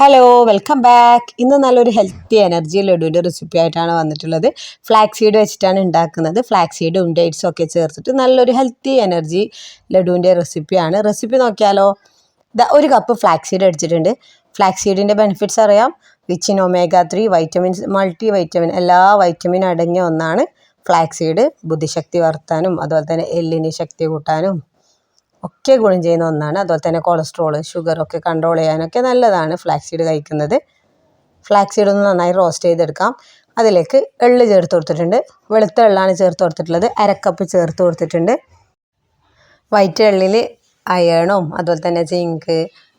Hello welcome back ഇന്ന് നല്ലൊരു healthy energy ലഡുവിന്റെ recipe ആയിട്ടാണ് വന്നിട്ടുള്ളത്. ഫ്ലാക്സ് സീഡ് വെച്ചിട്ടാണ് ഉണ്ടാക്കുന്നത്. ഫ്ലാക്സ് സീഡും ഡേറ്റ്സും ഒക്കെ ചേർത്തിട്ട് നല്ലൊരു ഹെൽത്തി എനർജി ലഡുവിന്റെ റെസിപ്പിയാണ് റെസിപ്പി നോക്കിയാലോ? ഒരു കപ്പ് ഫ്ലാക്സ് സീഡ് അടിച്ചിട്ടുണ്ട്. ഫ്ലാക്സ് സീഡിന്റെ ബെനിഫിറ്റ്സ് അറിയാം. Which in omega three vitamins multi vitamin എല്ലാ വൈറ്റമിൻ അടങ്ങിയ ഒന്നാണ് ഫ്ലാക്സ് സീഡ് ബുദ്ധിശക്തി വർത്താനും അതുപോലെ തന്നെ എല്ലിന് ശക്തി കൂട്ടാനും ഒക്കെ ഗുണം ചെയ്യുന്ന ഒന്നാണ്. അതുപോലെ തന്നെ കൊളസ്ട്രോൾ ഷുഗർ ഒക്കെ കൺട്രോൾ ചെയ്യാനൊക്കെ നല്ലതാണ് ഫ്ലാക്സ് സീഡ് കഴിക്കുന്നത്. ഫ്ലാക്സ് സീഡ് ഒന്ന് നന്നായി റോസ്റ്റ് ചെയ്തെടുക്കാം. അതിലേക്ക് എള്ള് ചേർത്ത് കൊടുത്തിട്ടുണ്ട്. വെളുത്ത എള്ളാണ് ചേർത്ത് കൊടുത്തിട്ടുള്ളത്. അരക്കപ്പ് ചേർത്ത് കൊടുത്തിട്ടുണ്ട്. വൈറ്റ് എള്ളിൽ അയണും അതുപോലെ തന്നെ സിങ്ക്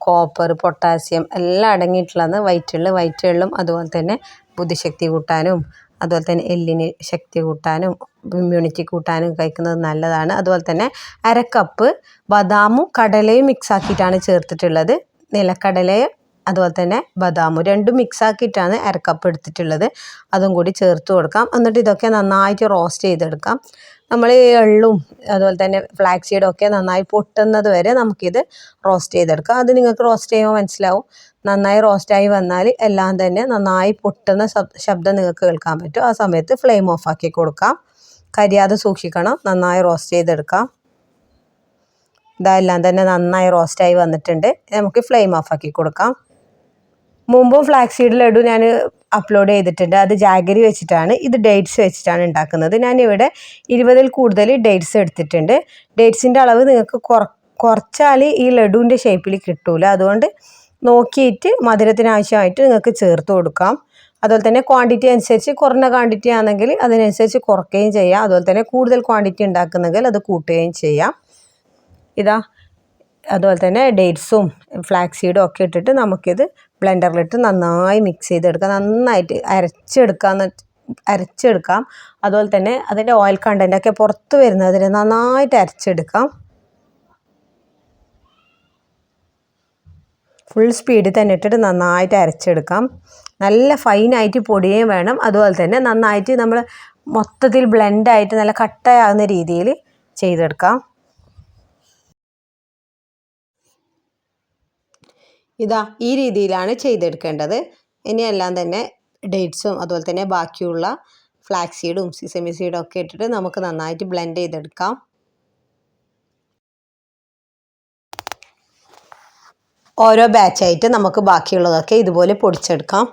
കോപ്പർ പൊട്ടാസ്യം എല്ലാം അടങ്ങിയിട്ടുള്ളതാണ് വൈറ്റ് എള്ള്. വൈറ്റ് എള്ളും അതുപോലെ തന്നെ ബുദ്ധിശക്തി കൂട്ടാനും അതുപോലെ തന്നെ എല്ലിന് ശക്തി കൂട്ടാനും ഇമ്മ്യൂണിറ്റി കൂട്ടാനും കഴിക്കുന്നത് നല്ലതാണ്. അതുപോലെ തന്നെ അര കപ്പ് ബദാമും കടലയും മിക്സ് ആക്കിയിട്ടാണ് ചേർത്തിട്ടുള്ളത്. നിലക്കടലയും അതുപോലെ തന്നെ ബദാമും രണ്ടും മിക്സ് ആക്കിയിട്ടാണ് അര കപ്പ് എടുത്തിട്ടുള്ളത്. അതും കൂടി ചേർത്ത് കൊടുക്കാം. എന്നിട്ട് ഇതൊക്കെ നന്നായിട്ട് റോസ്റ്റ് ചെയ്തെടുക്കാം. നമ്മൾ ഈ എള്ളും അതുപോലെ തന്നെ ഫ്ലാക്സ് സീഡും ഒക്കെ നന്നായി പൊട്ടുന്നത് വരെ നമുക്കിത് റോസ്റ്റ് ചെയ്തെടുക്കാം. അത് നിങ്ങൾക്ക് റോസ്റ്റ് ചെയ്യുമ്പോൾ മനസ്സിലാവും. നന്നായി റോസ്റ്റായി വന്നാൽ എല്ലാം തന്നെ നന്നായി പൊട്ടുന്ന ശബ്ദം നിങ്ങൾക്ക് കേൾക്കാൻ പറ്റും. ആ സമയത്ത് ഫ്ലെയിം ഓഫ് ആക്കി കൊടുക്കാം. കരിയാതെ സൂക്ഷിക്കണം. നന്നായി റോസ്റ്റ് ചെയ്തെടുക്കാം. ഇതെല്ലാം തന്നെ നന്നായി റോസ്റ്റായി വന്നിട്ടുണ്ട്. നമുക്ക് ഫ്ലെയിം ഓഫ് ആക്കി കൊടുക്കാം. മുമ്പും ഫ്ലാക്സ് സീഡ് ലഡു ഞാൻ അപ്ലോഡ് ചെയ്തിട്ടുണ്ട്. അത് ജാഗരി വെച്ചിട്ടാണ്. ഇത് ഡേറ്റ്സ് വെച്ചിട്ടാണ് ഉണ്ടാക്കുന്നത്. ഞാനിവിടെ ഇരുപതിൽ കൂടുതൽ ഡേറ്റ്സ് എടുത്തിട്ടുണ്ട്. ഡേറ്റ്സിന്റെ അളവ് നിങ്ങൾക്ക് കുറ കുറച്ചാൽ ഈ ലഡുവിന്റെ ഷേപ്പിൽ കിട്ടൂല. അതുകൊണ്ട് നോക്കിയിട്ട് മധുരത്തിനാവശ്യമായിട്ട് നിങ്ങൾക്ക് ചേർത്ത് കൊടുക്കാം. അതുപോലെ തന്നെ ക്വാണ്ടിറ്റി അനുസരിച്ച് കുറഞ്ഞ ക്വാണ്ടിറ്റി ആണെങ്കിൽ അതിനനുസരിച്ച് കുറയ്ക്കുകയും ചെയ്യാം. അതുപോലെ തന്നെ കൂടുതൽ ക്വാണ്ടിറ്റി ഉണ്ടാക്കുന്നെങ്കിൽ അത് കൂട്ടുകയും ചെയ്യാം. ഇതാ അതുപോലെ തന്നെ ഡേറ്റ്സും ഫ്ലാക്സ് സീഡും ഒക്കെ ഇട്ടിട്ട് നമുക്കിത് ബ്ലെൻഡറിലിട്ട് നന്നായി മിക്സ് ചെയ്തെടുക്കുക നന്നായിട്ട് അരച്ചെടുക്കാന്ന് അരച്ചെടുക്കാം. അതുപോലെ തന്നെ അതിന്റെ ഓയിൽ കണ്ടന്റൊക്കെ പുറത്ത് വരുന്നതിന് നന്നായിട്ട് അരച്ചെടുക്കാം. ഫുൾ സ്പീഡിൽ തന്നെ ഇട്ടിട്ട് നന്നായിട്ട് അരച്ചെടുക്കാം. നല്ല ഫൈനായിട്ട് പൊടിയേം വേണം. അതുപോലെ തന്നെ നന്നായിട്ട് നമ്മൾ മൊത്തത്തിൽ ബ്ലെൻഡായിട്ട് നല്ല കട്ടയാകുന്ന രീതിയിൽ ചെയ്തെടുക്കാം. ഇതാ ഈ രീതിയിലാണ് ചെയ്തെടുക്കേണ്ടത്. ഇനിയെല്ലാം തന്നെ ഡേറ്റ്സും അതുപോലെ തന്നെ ബാക്കിയുള്ള ഫ്ലാക്സ് സീഡും സിസമി സീഡും ഒക്കെ ഇട്ടിട്ട് നമുക്ക് നന്നായിട്ട് ബ്ലെൻഡ് ചെയ്തെടുക്കാം. ഓരോ ബാച്ചായിട്ട് നമുക്ക് ബാക്കിയുള്ളതൊക്കെ ഇതുപോലെ പൊടിച്ചെടുക്കാം.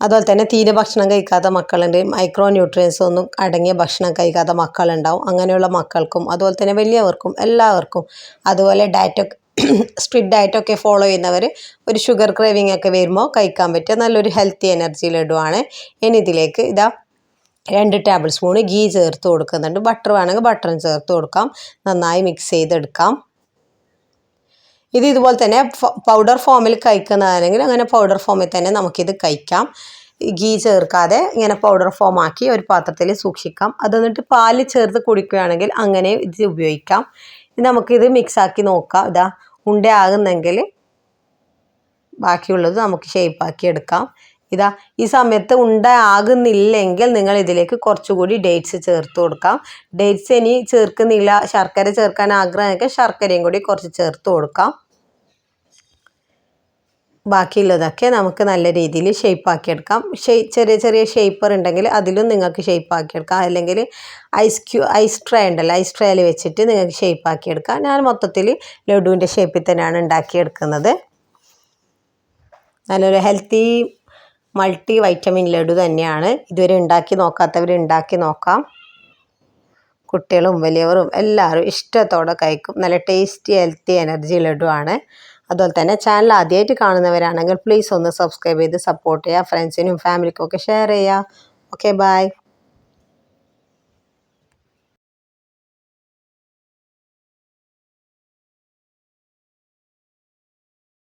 അതുപോലെ തന്നെ തീരെ ഭക്ഷണം കഴിക്കാത്ത മക്കളുണ്ട് മൈക്രോ ന്യൂട്രിയൻസ് ഒന്നും അടങ്ങിയ ഭക്ഷണം കഴിക്കാത്ത മക്കളുണ്ടാവും. അങ്ങനെയുള്ള മക്കൾക്കും അതുപോലെ തന്നെ വലിയവർക്കും എല്ലാവർക്കും അതുപോലെ ഡയറ്റൊക്കെ സ്ട്രിക്റ്റ് ഡയറ്റൊക്കെ ഫോളോ ചെയ്യുന്നവർ ഒരു ഷുഗർ ക്രേവിംഗ് ഒക്കെ വരുമ്പോൾ കഴിക്കാൻ പറ്റിയ നല്ലൊരു ഹെൽത്തി എനർജി ലഡുവാണ് ഇനി ഇതിലേക്ക് ഇതാ രണ്ട് ടേബിൾ സ്പൂൺ ഗീ ചേർത്ത് കൊടുക്കുന്നുണ്ട്. ബട്ടർ വേണമെങ്കിൽ ബട്ടറും ചേർത്ത് കൊടുക്കാം. നന്നായി മിക്സ് ചെയ്തെടുക്കാം. ഇത് ഇതുപോലെ തന്നെ പൗഡർ ഫോമിൽ കഴിക്കുന്നതാണെങ്കിൽ അങ്ങനെ പൗഡർ ഫോമിൽ തന്നെ നമുക്കിത് കഴിക്കാം. ഗീ ചേർക്കാതെ ഇങ്ങനെ പൗഡർ ഫോം ആക്കി ഒരു പാത്രത്തിൽ സൂക്ഷിക്കാം. അത് എന്നിട്ട് പാൽ ചേർത്ത് കുടിക്കുകയാണെങ്കിൽ അങ്ങനെ ഇത് ഉപയോഗിക്കാം. നമുക്കിത് മിക്സാക്കി നോക്കാം. ഇതാ ഉണ്ട ആകുന്നെങ്കിൽ ബാക്കിയുള്ളത് നമുക്ക് ഷേപ്പാക്കി എടുക്കാം. ഇതാ ഈ സമയത്ത് ഉണ്ട ആകുന്നില്ലെങ്കിൽ നിങ്ങൾ ഇതിലേക്ക് കുറച്ചുകൂടി ഡേറ്റ്സ് ചേർത്ത് കൊടുക്കാം. ഡേറ്റ്സ് ഇനി ചേർക്കുന്നില്ല ശർക്കര ചേർക്കാൻ ആഗ്രഹമൊക്കെ ശർക്കരയും കൂടി കുറച്ച് ചേർത്ത് കൊടുക്കാം. ബാക്കിയുള്ളതൊക്കെ നമുക്ക് നല്ല രീതിയിൽ ഷേപ്പാക്കിയെടുക്കാം. എടുക്കാം ചെറിയ ചെറിയ ഷേപ്പർ ഉണ്ടെങ്കിൽ അതിലും നിങ്ങൾക്ക് ഷേപ്പാക്കിയെടുക്കാം. അല്ലെങ്കിൽ ഐസ് ക്യൂ ഐസ് ട്രേ ഉണ്ടല്ലോ ഐസ് ട്രേയിൽ വെച്ചിട്ട് നിങ്ങൾക്ക് ഷേപ്പാക്കിയെടുക്കാം. ഞാൻ മൊത്തത്തിൽ ലഡുവിന്റെ ഷേപ്പിൽ തന്നെയാണ് ഉണ്ടാക്കിയെടുക്കുന്നത്. നല്ലൊരു ഹെൽത്തി മൾട്ടി വൈറ്റമിൻ ലഡു തന്നെയാണ്. ഇതുവരെ ഉണ്ടാക്കി നോക്കാത്തവർ ഉണ്ടാക്കി നോക്കാം. കുട്ടികളും വലിയവരും എല്ലാവരും ഇഷ്ടത്തോടെ കഴിക്കും. നല്ല ടേസ്റ്റി ഹെൽത്തി എനർജി ലഡു ആണ്. അതുപോലെ തന്നെ ചാനൽ ആദ്യമായിട്ട് കാണുന്നവരാണെങ്കിൽ പ്ലീസ് ഒന്ന് സബ്സ്ക്രൈബ് ചെയ്ത് സപ്പോർട്ട് ചെയ്യുക. ഫ്രണ്ട്സിനും ഫാമിലിക്കും ഒക്കെ ഷെയർ ചെയ്യുക. Okay bye